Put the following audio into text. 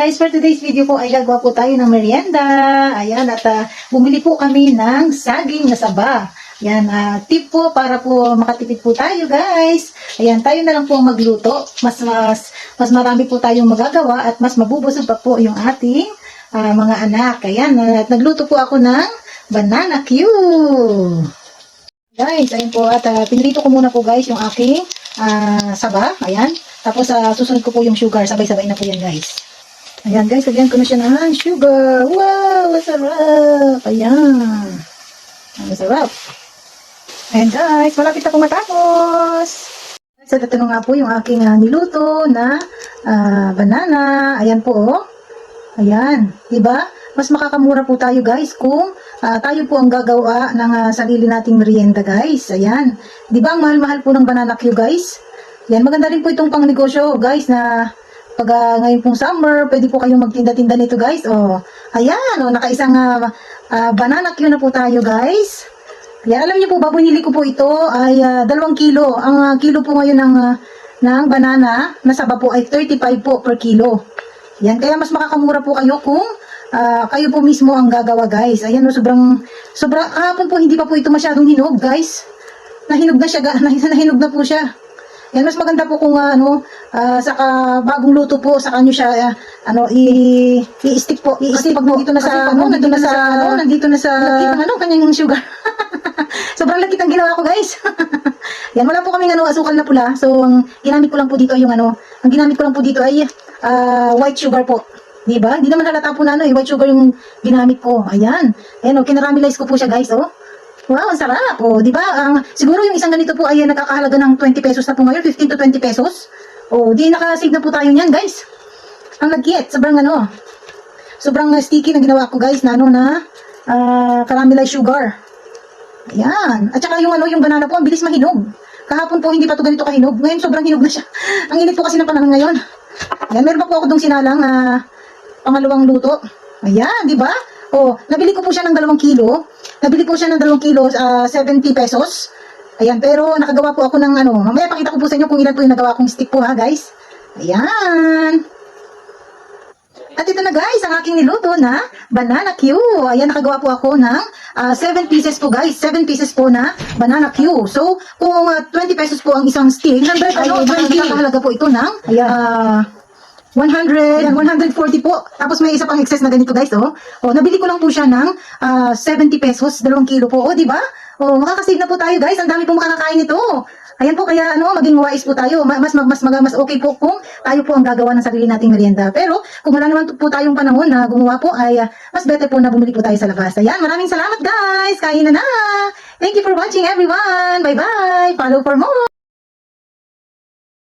guys! For today's video po ay gagawa po tayo ng merienda. Ayan, at ah, bumili po kami ng saging na saba. Ayan, ah, tip po para po makatipid po tayo guys. Ayan, tayo na lang po magluto. Mas, mas, mas marami po tayong magagawa at mas mabubusog pa po yung ating ah, mga anak. Ayan, at nagluto po ako ng banana Q. Guys, ayun po at uh, pinrito ko muna po guys yung aking ah, saba. Ayan. Tapos ah, susunod ko po yung sugar. Sabay-sabay na po yan guys. Ayan guys, lagyan ko na siya ng sugar. Wow, masarap. Ayan. Masarap. Ayan guys, malapit na po matapos. Sa ito na nga po yung aking ah, niluto na ah, banana. Ayan po oh. Ayan, 'di ba? Mas makakamura po tayo guys kung ah, tayo po ang gagawa ng ah, sarili nating merienda guys. Ayan. 'Di ba ang mahal-mahal po ng banana Q guys? Yan, maganda rin po itong pangnegosyo guys na pag ah, ngayon pong summer, pwede po kayong magtinda-tinda nito guys. Oh, ayan, oh, nakaisang ah, ah, banana Q na po tayo guys. Yan, alam niyo po ba, binili ko po ito ay ah, dalawang kilo. Ang ah, kilo po ngayon ng, ah, ng banana na saba po ay 35 po per kilo. Yan, kaya mas makakamura po kayo kung ah, kayo po mismo ang gagawa guys. Ayan, no, sobrang, sobrang, kahapon po hindi pa po ito masyadong hinog guys. Nahinog na siya, nahinog na po siya. Yan, mas maganda po kung ah, ano, ah, saka bagong luto po, saka nyo siya, ah, ano, i, i-stick po, i-stick po. Nandito na sa, ano, nandito na sa, ano, nandito na sa, ano, kanyang sugar. Sobrang lagkit ang ginawa ko, guys. Yan, wala po kaming ano, asukal na pula. So, ang ginamit ko lang po dito ay yung ano, ang ginamit ko lang po dito ay ah, white sugar po. Di ba? Hindi naman halata po na ano, eh, white sugar yung ginamit ko. Ayan. Ayan, oh, kinaramelize ko po siya, guys, oh. Wow, ang sarap. Oh, di ba? Ang siguro yung isang ganito po ay nakakahalaga ng 20 pesos na po ngayon, 15 to 20 pesos. Oh, di nakasave na po tayo niyan, guys. Ang lagkit, sobrang ano. Sobrang uh, sticky na ginawa ko, guys, na ano na ah, caramelized sugar. Ayan. At saka yung ano, yung banana po, ang bilis mahinog. Kahapon po hindi pa to ganito kahinog. Ngayon sobrang hinog na siya. ang init po kasi ng panahon ngayon. Ayan, meron pa po ako dong sinalang ah, pangalawang luto. Ayan, di ba? Oh, nabili ko po siya ng dalawang kilo. Nabili po siya ng dalawang kilo, ah, 70 pesos. Ayan, pero nakagawa po ako ng ano. Mamaya pakita ko po sa inyo kung ilan po yung nagawa kong stick po ha, guys. Ayan. At ito na guys, ang aking niluto na banana Q. Ayan, nakagawa po ako ng 7 pieces po guys. 7 pieces po na banana Q. So, kung ah, 20 pesos po ang isang stick, ay ano, nakakahalaga po ito ng ah, 100, 140 po. Tapos may isa pang excess na ganito guys, oh. Oh, nabili ko lang po siya ng ah, 70 pesos, 2 kilo po. Oh, di ba? Oh, makakasave na po tayo guys. Ang dami pong makakakain nito. Ayan po kaya ano, maging wise po tayo. Ma- Mas mas mas mas, mas okay po kung tayo po ang gagawa ng sarili nating merienda. Pero kung wala naman po tayong panahon na gumawa po ay ah, mas better po na bumili po tayo sa labas. Ayan, maraming salamat guys. Kain na na. Thank you for watching everyone. Bye-bye. Follow for more.